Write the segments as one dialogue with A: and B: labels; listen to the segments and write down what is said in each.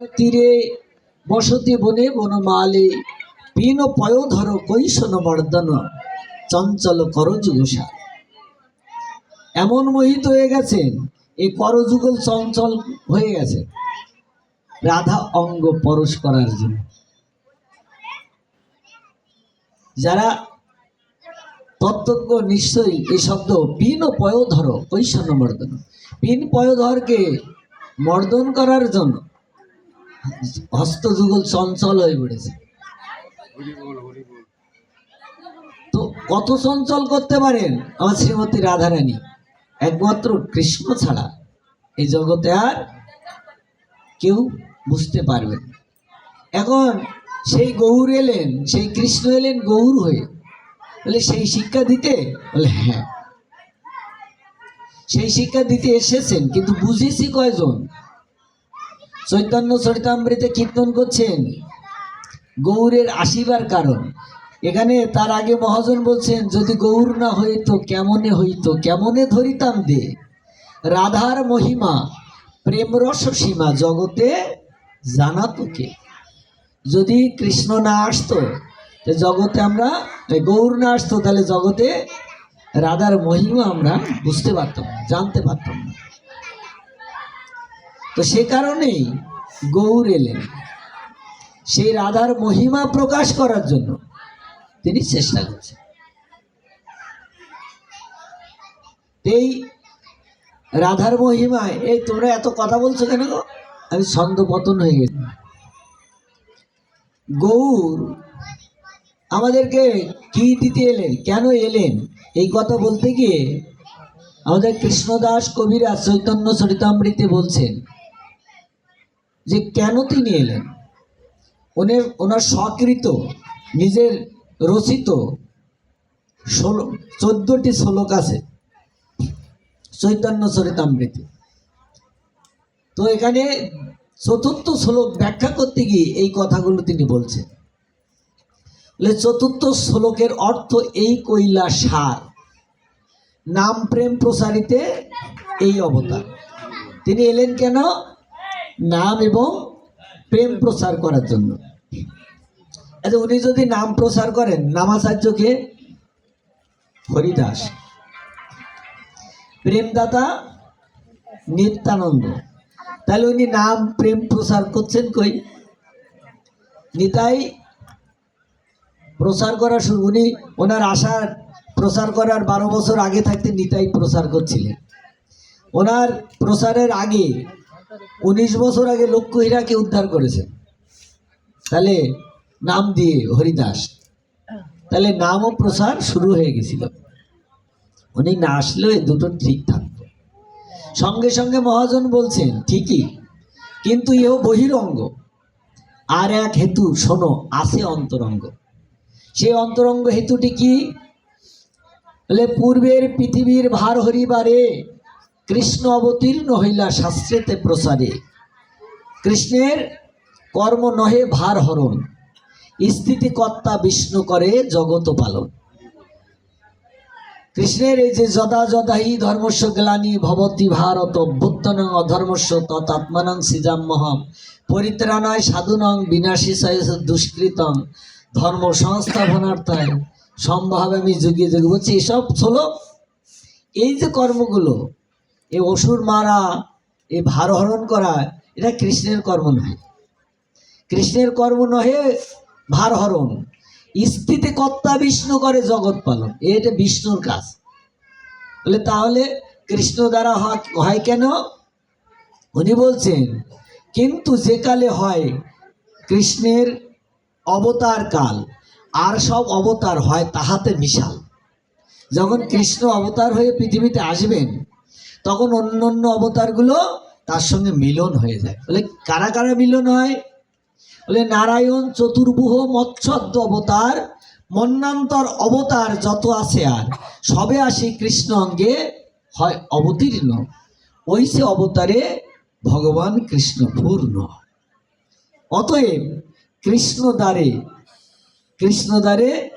A: তীরে বসতি বনে বনমালে পিন পয়োধর কৈশন মর্দন চঞ্চল করযুগসা এমন মোহিত হয়ে গেছেন এই করযুগল চঞ্চল হয়ে গেছে। রাধা অঙ্গ পরশ করার জন্য। যারা তত্ত্বজ্ঞ নিশ্চয়ই এই শব্দ পিন ও পয়োধর কৈশন মর্দন পিন পয়োধরকে মর্দন করার জন্য। হস্তযুগল চঞ্চল হয়ে পড়েছে। তো কত চঞ্চল করতে পারেন আমার শ্রীমতী রাধারানী? একমাত্র কৃষ্ণ ছাড়া এই জগতে আর কেউ বুঝতে পারবেন। এখন সেই গৌর এলেন, সেই কৃষ্ণ এলেন গৌর হয়ে। বলে, সেই শিক্ষা দিতে? বলে হ্যাঁ। সেই শিক্ষা দিতে এসেছেন, কিন্তু বুঝেছি কয়জন? চৈতন্য চরিতামৃতে কীর্তন করছেন। গৌরের আসিবার কারণ। এখানে তার আগে মহাজন বলছেন, যদি গৌর না হইতো, কেমনে হইতো? কেমনে ধরিতাম দে? রাধার মহিমা প্রেম রস সীমা, জগতে জানা তোকে। যদি কৃষ্ণ না আসতো জগতে আমরা গৌর না আসতো, তাহলে জগতে রাধার মহিমা আমরা বুঝতে পারতাম জানতে পারতাম তো সে কারণেই গৌর এলেন। সেই রাধার মহিমা প্রকাশ করার জন্য তিনি চেষ্টা করছেন। এই রাধার মহিমায়, এই তোমরা এত কথা বলছো কেন গো? আমি ছন্দ পতন হয়ে গেছি। গৌর আমাদেরকে কি দিতে এলেন? কেন এলেন? এই কথা বলতে গিয়ে আমাদের কৃষ্ণদাস কবিরাজ চৈতন্য চরিতামৃতে বলছেন যে কেন তিনি এলেন? ওনের ওনার স্বকৃত, নিজের রচিত ষোলো, চোদ্দটি শ্লোক আছে। চৈতন্য চরিতামৃতি। তো এখানে চতুর্থ শ্লোক ব্যাখ্যা করতে গিয়ে এই কথাগুলো তিনি বলছেন। বলে, চতুর্থ শ্লোকের অর্থ এই কইলা সার নাম প্রেম প্রসারিতে এই অবতার। তিনি এলেন কেন? নাম এবং প্রেম প্রচার করার জন্য। আচ্ছা উনি যদি নাম প্রচার করেন নামাচার্যকে হরিদাস। প্রেমদাতা নিত্যানন্দ। তাহলে উনি নাম প্রেম প্রচার করছেন কই? নিতাই প্রচার করা শুরু উনি ওনার আশার প্রচার করার বারো বছর আগে থাকতে নিতাই প্রচার করছিলেন। ওনার প্রচারের আগে উনিশ বছর আগে লক্ষ্য হীরাকে উদ্ধার করেছেন তাহলে নাম দিয়ে হরিদাস। তাহলে নাম ও প্রসার শুরু হয়ে গেছিল। উনি না আসলেও এই দুটো ঠিক থাকতো। সঙ্গে সঙ্গে মহাজন বলছেন, ঠিকই, কিন্তু এও বহিরঙ্গ। আর এক হেতু, শোনো, আছে অন্তরঙ্গ। সেই অন্তরঙ্গ হেতুটি কি? পূর্বের পৃথিবীর ভার হরিবারে কৃষ্ণ অবতীর্ণ হইলা শাস্ত্রেতে প্রসারে কৃষ্ণের কর্ম নহে ভার হরণ, স্থিতিকর্তা বিষ্ণু করে জগত পালন। কৃষ্ণের এই যে যদা যদাহি ধর্মস্ব গ্লানি ভবতি ভারত অভ্যুত্তন অধর্মস্ব তৎমানং সিজাম্মহম পরিত্রাণায় সাধুনং বিনাশী সয়স দুষ্কৃতং, ধর্ম সংস্থাপনার্থায় সম্ভাবে আমি যুগে যুগে। বলছি, এসব হলো এই যে কর্মগুলো এই অসুর মারা, এই ভারহরণ করা, এটা কৃষ্ণের কর্ম নয় কৃষ্ণের কর্ম নহে ভারহরণ স্থিতি কর্তা বিষ্ণু করে জগৎ পালন এটা বিষ্ণুর কাজ। বলে তাহলে কৃষ্ণ দ্বারা হয় কেন? উনি বলছেন, কিন্তু যে কালে হয় কৃষ্ণের অবতার কাল, আর সব অবতার হয় তাহাতে বিশাল। যখন কৃষ্ণ অবতার হয়ে পৃথিবীতে আসবেন তখন অন্য অন্য অবতারগুলো তার সঙ্গে মিলন হয়ে যায়। বলে, কারা কারা মিলন হয়? বলে, নারায়ণ চতুর্ভুহ মৎস্যদ্য অবতার, মন্নান্তর অবতার যত আছে আর, সবে আসে কৃষ্ণ অঙ্গে হয় অবতীর্ণ। ওই সে অবতারে ভগবান কৃষ্ণ পূর্ণ। অতএব কৃষ্ণ দ্বারে কৃষ্ণ দ্বারে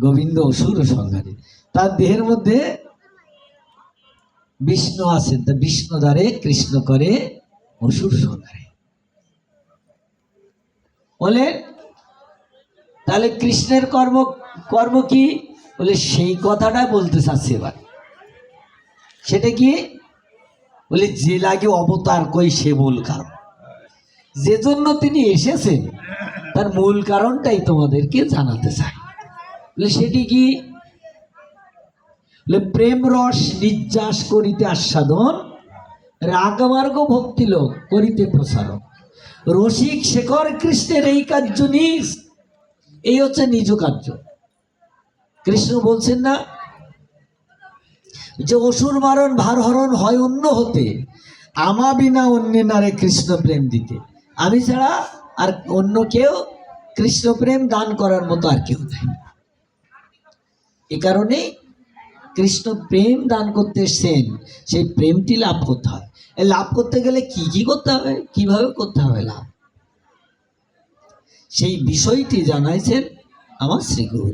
A: গোবিন্দ অসুর সংহারে। তার দেহের মধ্যে বিষ্ণু আছেন, তা বিষ্ণু দ্বারে কৃষ্ণ করে অসুর সংহারে বলে, তাহলে কৃষ্ণের কর্ম কর্ম কি? বলে, সেই কথাটা বলতে চাচ্ছি এবার। সেটা কি? বলে, যে লাগে অবতার কই সে মূল কারণ। যে জন্য তিনি এসেছেন, তার মূল কারণটাই তোমাদেরকে জানাতে চাই। বলে, সেটি কি? প্রেম রস নির্যাস করিতে আস্বাদন, রাগমার্গ ভক্তি লোক করিতে প্রসারণ। রসিক শেখর কৃষ্ণের এই কার্য নিজ, এই হচ্ছে নিজ কার্য। কৃষ্ণ বলছেন না, যে অসুর মারণ ভার হরণ হয় অন্য হতে, আমা বিনা অন্য নারে কৃষ্ণ প্রেম দিতে। আমি ছাড়া আর অন্য কেউ কৃষ্ণ প্রেম দান করার মতো আর কেউ নেই। এ কারণে কৃষ্ণ প্রেম দান করতে এসছেন, সেই প্রেমটি লাভ করতে হয়। লাভ করতে গেলে কি কি করতে হবে? কীভাবে করতে হবে লাভ? সেই বিষয়টি জানাইছেন আমার শ্রী গুরু